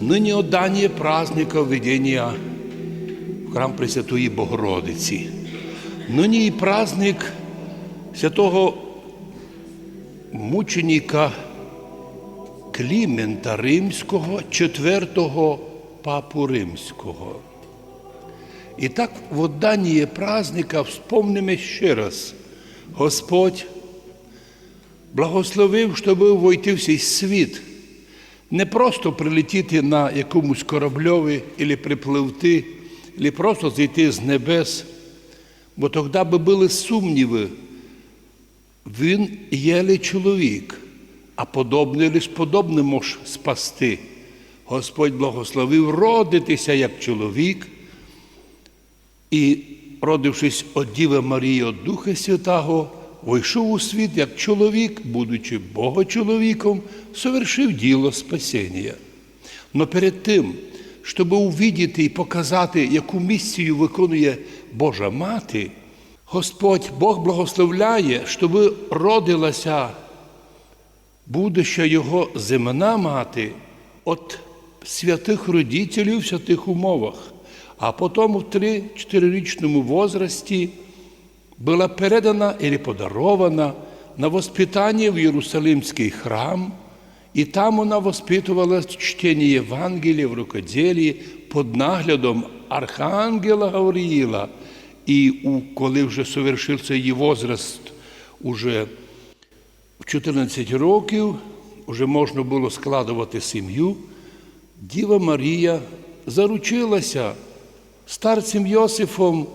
Ныне отдание праздника введения в храм Пресвятої Богородиці. Нині і праздник святого мученика Клімента Римського, четвертого папу Римського. І так в отданні праздника вспомнимо ще раз. Господь благословив, щоб войти в цей світ. Не просто прилетіти на якомусь корабльові, або припливти, або просто зійти з небес, бо тоді би були сумніви. Він є ли чоловік, а подобний лиш подобне мож спасти. Господь благословив родитися як чоловік, і, родившись від Діви Марії від Духа Святого, вийшов у світ як чоловік, будучи Богочоловіком, совершив діло спасіння. Но перед тим, щоб увідіти і показати, яку місію виконує Божа Мати, Господь Бог благословляє, щоб родилася будуща його земна мати від святих родителів в святих умовах, а потім в 3-4-річному возрасті була передана і подарована на воспитання в Єрусалимський храм, і там вона воспитувала чтення Євангелія в рукоділі під наглядом Архангела Гавриїла. І у, коли вже совершився її возраст, уже в 14 років, вже можна було складувати сім'ю, Діва Марія заручилася старцем Йосифом,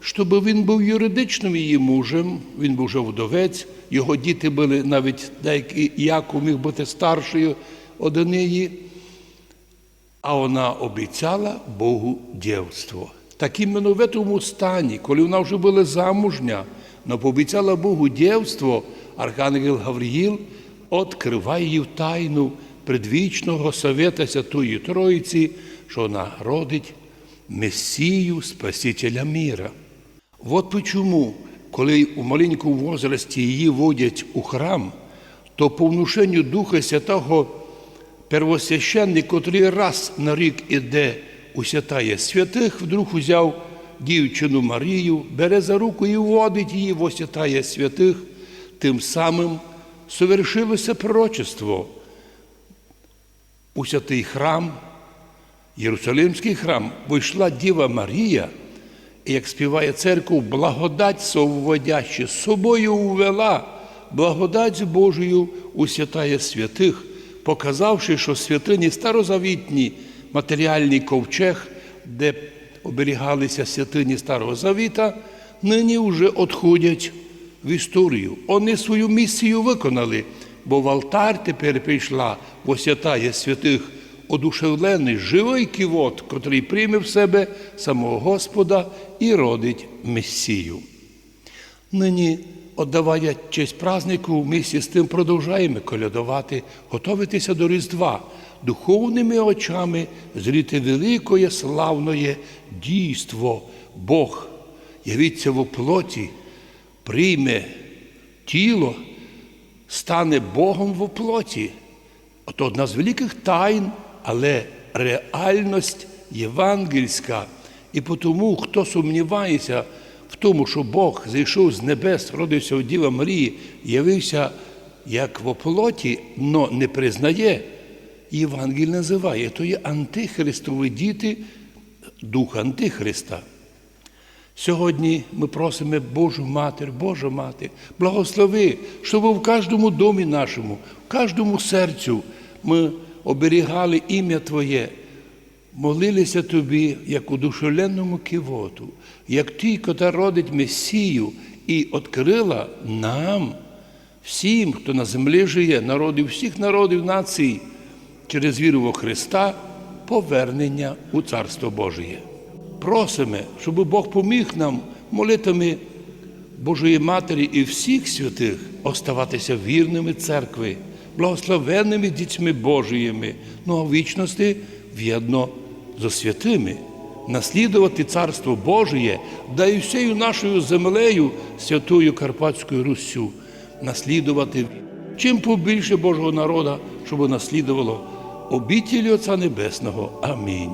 щоб він був юридичним її мужем, він був вже вдовець, його діти були навіть деякі Яков міг бути старшою одиниї, а вона обіцяла Богу дівство. Так іменно в тому стані, коли вона вже була замужня, но пообіцяла Богу дівство, Архангел Гавриїл відкриває її в тайну предвічного совета Святої Троїці, що вона родить Месію Спасителя міра. От почому, коли у маленькому возрасті її водять у храм, то по внушенню Духа Святого первосвященник, котрий раз на рік іде у святає святих, вдруг узяв дівчину Марію, бере за руку і вводить її в освятає святих, тим самим совершилося пророчество. У святий храм, Єрусалимський храм, вийшла Діва Марія, як співає церква, благодать совводяще, з собою увела благодать Божою у святає святих, показавши, що святині старозавітні матеріальний ковчег, де оберігалися святині Старого Завіта, нині вже відходять в історію. Вони свою місію виконали, бо в алтар тепер прийшла освятає святих одушевлений живий ківот, котрий прийме в себе самого Господа і родить Месію. Нині, віддавая честь празднику, ми з тим продовжаємо колядувати, готуватися до Різдва, духовними очами зріти великое славное дійство. Бог явиться в плоті, прийме тіло, стане Богом в плоті. От одна з великих тайн, але реальність євангельська. І тому, хто сумнівається в тому, що Бог зійшов з небес, родився у Діва Марії, явився як в оплоті, но не признає, Євангелій називає, то є антихристові діти, дух Антихриста. Сьогодні ми просимо Божу Матір, Божа Мати, благослови, щоб в кожному домі нашому, в кожному серцю ми оберігали ім'я Твоє, молилися Тобі, як у душоленному кивоту, як ті, кота родить Месію, і відкрила нам, всім, хто на землі живе, народів всіх народів націй, через віру во Христа, повернення у Царство Божє. Просимо, щоб Бог поміг нам молитвами Божої Матері і всіх святих оставатися вірними церкви, благословенними дітьми Божиїми, ну а в вічності в'єдно зо святими, наслідувати Царство Божє, да і всією нашою землею, святою Карпатською Руссю, наслідувати чим побільше Божого народа, щоб наслідувало обітілі Отця Небесного. Амінь.